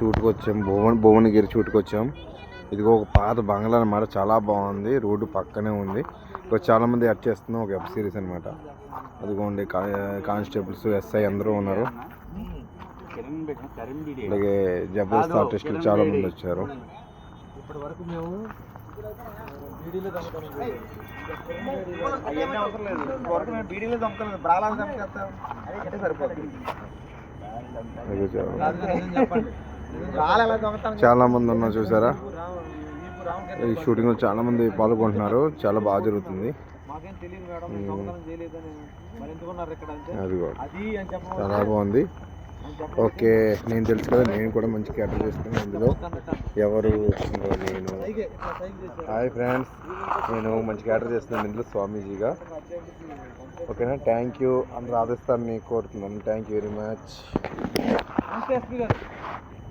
షూట్కి వచ్చాం భువన్ భువనగిరి షూట్కి వచ్చాం ఇదిగో ఒక పాత బంగ్లా అనమాట చాలా బాగుంది రోడ్డు పక్కనే ఉంది. ఇక్కడ చాలా మంది యాడ్ చేస్తున్నాం ఒక వెబ్ సిరీస్ అనమాట అదిగోండి కానిస్టేబుల్స్ ఎస్ఐ అందరూ ఉన్నారు. అలాగే జబర్దస్త్ ఆర్టిస్టులు చాలా మంది వచ్చారు సరిపోతుంది చాలా- మంది ఉన్నారు చూసారా? ఈ షూటింగ్లో చాలా మంది పాల్గొంటున్నారు. చాలా బాగా జరుగుతుంది. మాకేం అది చాలా బాగుంది. ఓకే నేను తెలుసు కదా నేను కూడా మంచి క్యారెక్టర్ చేస్తున్నాను ఇందులో ఎవరు నేను. హాయ్ ఫ్రెండ్స్ నేను మంచి క్యారెక్టర్ చేస్తున్నాను ఇందులో స్వామీజీగా. ఓకేనా? థ్యాంక్ యూ అని రాజస్థాన్ని కోరుతున్నాను. Thank you very much